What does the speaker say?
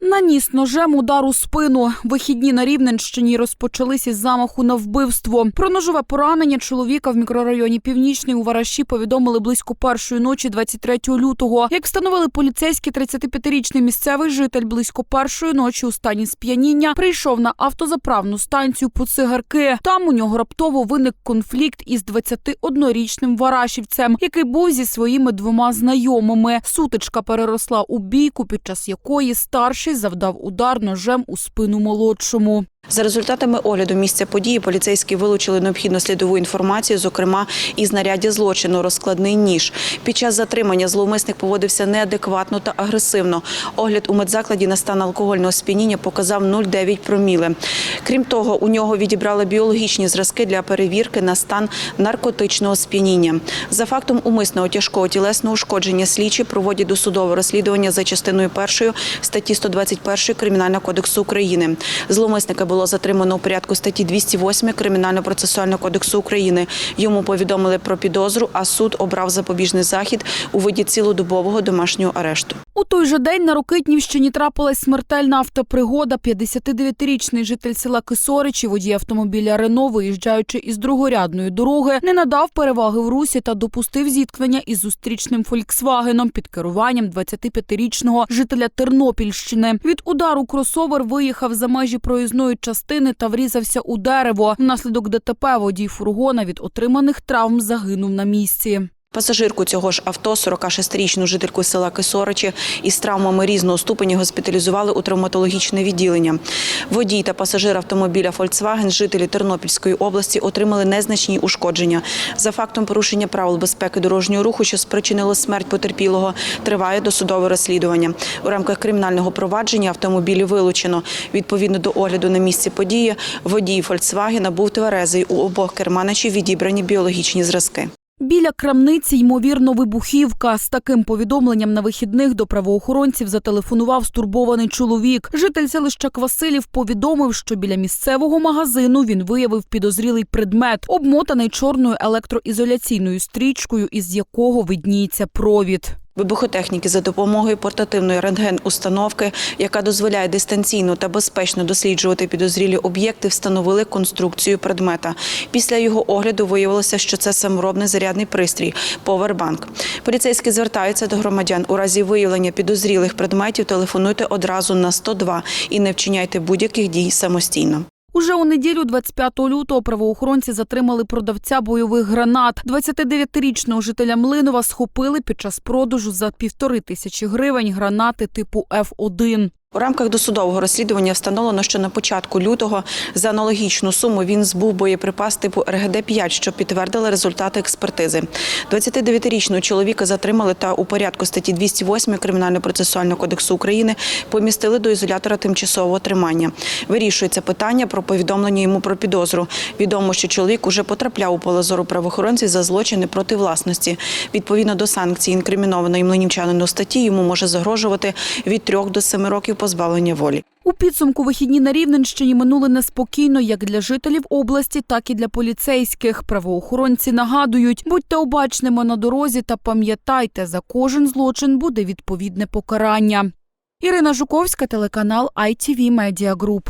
Наніс ножем удар у спину. Вихідні на Рівненщині розпочалися із замаху на вбивство. Про ножове поранення чоловіка в мікрорайоні Північний у Вараші повідомили близько першої ночі 23 лютого. Як встановили поліцейські, 35-річний місцевий житель близько першої ночі у стані сп'яніння прийшов на автозаправну станцію по цигарки. Там у нього раптово виник конфлікт із 21-річним варашівцем, який був зі своїми двома знайомими. Сутичка переросла у бійку, під час якої старший завдав удар ножем у спину молодшому. За результатами огляду місця події поліцейські вилучили необхідну слідову інформацію, зокрема і знаряддя злочину розкладний ніж. Під час затримання зловмисник поводився неадекватно та агресивно. Огляд у медзакладі на стан алкогольного сп'яніння показав 0,9 проміли. Крім того, у нього відібрали біологічні зразки для перевірки на стан наркотичного сп'яніння. За фактом умисного тяжкого тілесного ушкодження слідчі проводять досудове розслідування за частиною першої статті 121 Кримінального кодексу України. Зловмисника було затримано у порядку статті 208 Кримінально-процесуального кодексу України. Йому повідомили про підозру, а суд обрав запобіжний захід у виді цілодобового домашнього арешту. У той же день на Рокитнівщині трапилась смертельна автопригода. 59-річний житель села Кисоричі, водій автомобіля Рено, виїжджаючи із другорядної дороги, не надав переваги в русі та допустив зіткнення із зустрічним Фольксвагеном під керуванням 25-річного жителя Тернопільщини. Від удару кросовер виїхав за межі проїзної частини та врізався у дерево. Внаслідок ДТП водій фургона від отриманих травм загинув на місці. Пасажирку цього ж авто, 46-річну жительку села Кисоричі, із травмами різного ступеня госпіталізували у травматологічне відділення. Водій та пасажир автомобіля Volkswagen, жителі Тернопільської області, отримали незначні ушкодження. За фактом порушення правил безпеки дорожнього руху, що спричинило смерть потерпілого, триває досудове розслідування. У рамках кримінального провадження автомобілі вилучено. Відповідно до огляду на місці події, водій Volkswagen був тверезий. У обох керманичів відібрані біологічні зразки. Біля крамниці, ймовірно, вибухівка. З таким повідомленням на вихідних до правоохоронців зателефонував стурбований чоловік. Житель селища Квасилів повідомив, що біля місцевого магазину він виявив підозрілий предмет, обмотаний чорною електроізоляційною стрічкою, із якого видніється провід. Вибухотехніки за допомогою портативної рентген-установки, яка дозволяє дистанційно та безпечно досліджувати підозрілі об'єкти, встановили конструкцію предмета. Після його огляду виявилося, що це саморобний зарядний пристрій повербанк. Поліцейські звертаються до громадян. У разі виявлення підозрілих предметів телефонуйте одразу на 102 і не вчиняйте будь-яких дій самостійно. Уже у неділю, 25 лютого, правоохоронці затримали продавця бойових гранат. 29-річного жителя Млинова схопили під час продажу за півтори тисячі гривень гранати типу F1. У рамках досудового розслідування встановлено, що на початку лютого за аналогічну суму він збув боєприпас типу РГД-5, що підтвердили результати експертизи. 29-річного чоловіка затримали та у порядку статті 208 Кримінально-процесуального кодексу України помістили до ізолятора тимчасового тримання. Вирішується питання про повідомлення йому про підозру. Відомо, що чоловік уже потрапляв у поле зору правоохоронців за злочини проти власності. Відповідно до санкцій інкримінованої млинівчанину статті йому може загрожувати від 3 до 7 років позбавлення волі. У підсумку вихідні на Рівненщині минули неспокійно як для жителів області, так і для поліцейських. Правоохоронці нагадують, будьте обачними на дорозі та пам'ятайте, за кожен злочин буде відповідне покарання. Ірина Жуковська, телеканал ITV Media Group.